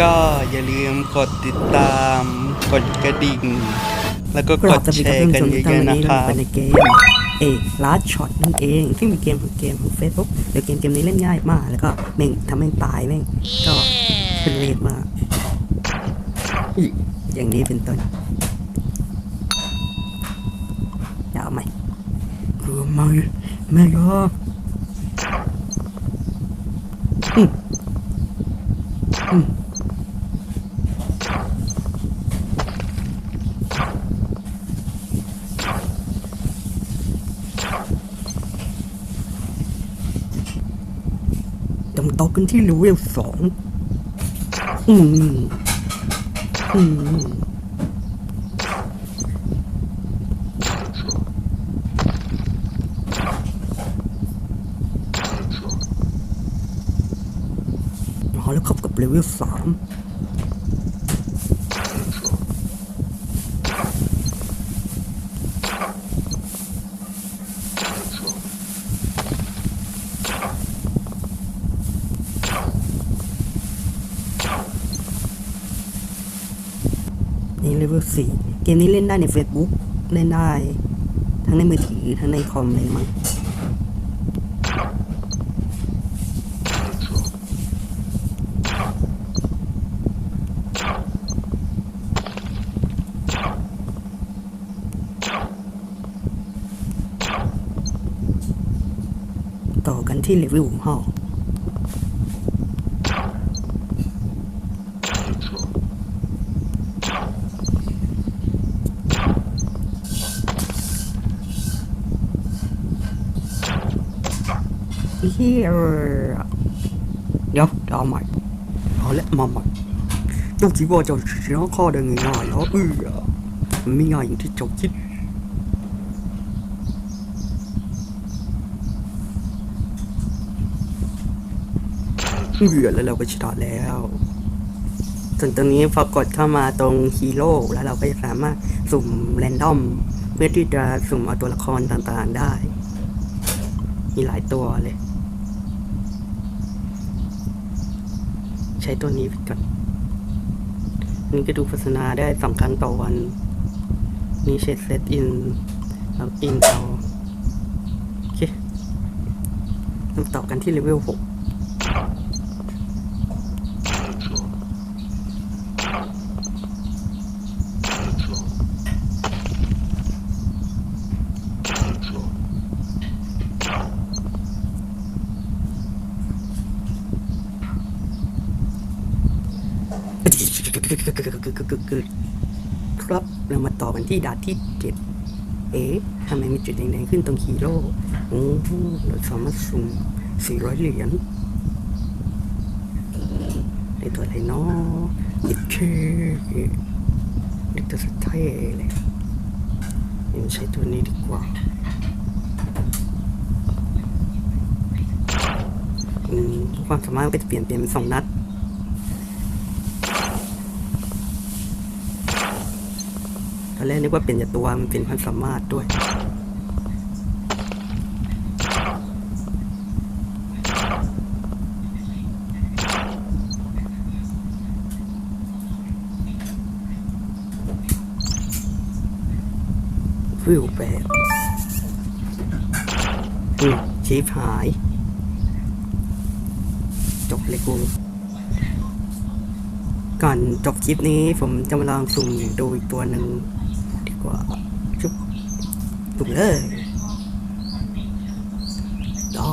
ก็อย่าลืมกดติดตาม กดกระดิ่ง แล้วก็กดแชร์กันผู้ชมเยอะๆนนะครับเป็นในเกมเอลาร์ช็อตนั่นเองที่มีเกมของเกมของเฟซบุ๊กเดี๋ยวเกมเกมนี้เล่นง่ายมาก แล้วก็แม่งทำแม่งตายแม่งก็เป็นเรทมากอย่างนี้เป็นต้นอยากเอาไหมคือไม่ไม่ยอม ต้อกกันที่รูเวลสองอืมอืมเอแล้วครับกับเลเวลสาม นี่เลเวลสี่เกมนี้เล่นได้ใน Facebook เล่นได้ ทั้งในมือถือ ทั้งในคอมเลยมั้งต่อกันที่เลเวลห้าเฮียเดี๋ยวเดี๋ยวเอาใหม่เอาละมาใหม่ต้องคิดว่าจะชนะข้อได้ง่ายๆแล้วเออมันไม่ง่ายอย่างที่เจ้าคิดเหยื่อแล้วเราก็ชนะแล้วส่วนตรงนี้พอกดเข้ามาตรงฮีโร่แล้วเราก็จะสามารถสุ่มแรนดอม เพื่อที่จะสุ่มเอาตัวละครต่างๆได้ มีหลายตัวเลย ใช้ตัวนี้ไปก่อนนี่ก็ดูโฆษณาได้สองครั้งต่อวัน นี่เช็ดเซตอินแล้วอินเอา โอเคมต่อกันที่เลเวลหก ครับเรามาต่อกันที่ดาที่เจ็ดเอ๊ะทำไมมีจุดแดงๆขึ้นตรงฮีโร่โอ้โหเราสามารถสุ่มสี่ร้อยเหรียญได้ตัวอะไรเนาะโอเคได้ตัวสุดท้ายเลยเดี๋ยวใช้ตัวนี้ดีกว่าความสามารถก็จะเปลี่ยนเป็นสองนัด อนแรกนึกว่าเป็นแต่ตัวมันเป็นความสามารถด้วยฟิวแบบอืมชีพหาย จบเลยกูก่อนจบคลิปนี้ผมจะมาลองสุ่มดูอีกตัวหนึ่ง กว่าจุบสุ่มเลยได้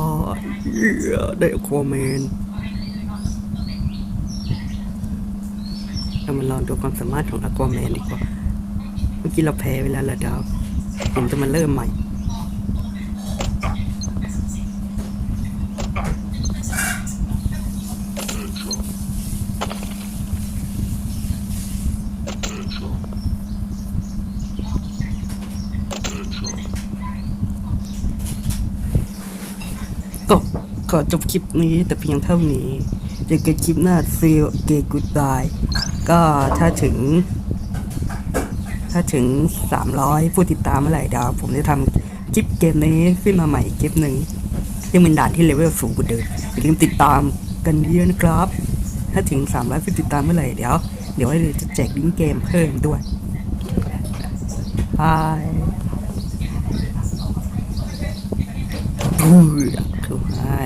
เหี้ยได้ควอมเมนเรามาลองดูความสามารถของอควาแมนดีกว่า เมื่อกี้เราแพ้ไปแล้วละดาวผมจะมาเริ่มใหม่ ก็ ขอจบคลิปนี้แต่เพียงเท่านี้เจอกันคลิปหน้าซีเกกูดบายก็ถ้าถึง ถ้าถึง 300 ผู้ติดตามเมื่อไหร่เดี๋ยวผมจะทำคลิปเกมนี้ขึ้นมาใหม่คลิปหนึ่งซึ่งเป็นด่านที่เลเวลสูงกว่าเดิมอย่าลืมติดตามกันเยอะนะครับ ถ้าถึงสามร้อยผู้ติดตามเมื่อไหร่เดี๋ยว เดี๋ยวเราจะแจกลิงก์เกมเพิ่มด้วยบาย ถูกให้